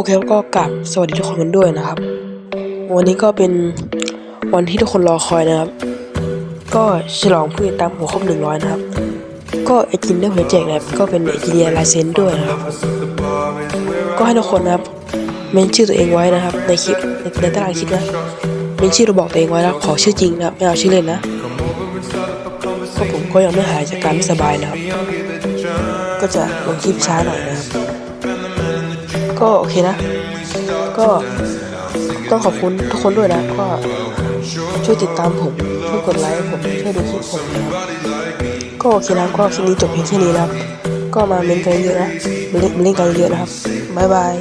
อเคครับก็กลับสวัสดีทุกคนกันด้วยนะครับ วันนี้ก็เป็นวันที่ทุกคนรอคอยนะครับ ก็ฉลองผู้ติดตามหัวครบหนึ่งร้อยนะครับ ก็ไอจินได้หัวแจกนะครับ ก็เป็นไอจิเนียร์ลายเซ็นด้วยนะครับ ก็ให้ทุกคนนะครับเมนชื่อตัวเองไว้นะครับ ในคลิปในในตารางคลิปนะเมนชื่อเราบอกตัวเองไว้นะขอชื่อจริงนะไม่เอาชื่อเล่นนะก็ผมก็ยังไม่หายจากการไม่สบายนะครับ ก็จะลงคลิปช้าหน่อยนะครับ ก็โอเคนะ ก็ต้องขอบคุณทุกคนด้วยนะ ก็ช่วยติดตามผม ช่วยกดไลค์ผมช่วยดูคลิปผมนะครับก็โอเคนะก็คลิปนี้จบเพียงแค่นี้นะครับ ก็มาเมนกันเยอะนะมาเล่นมาเล่นกันเยอะนะครับบ๊ายบาย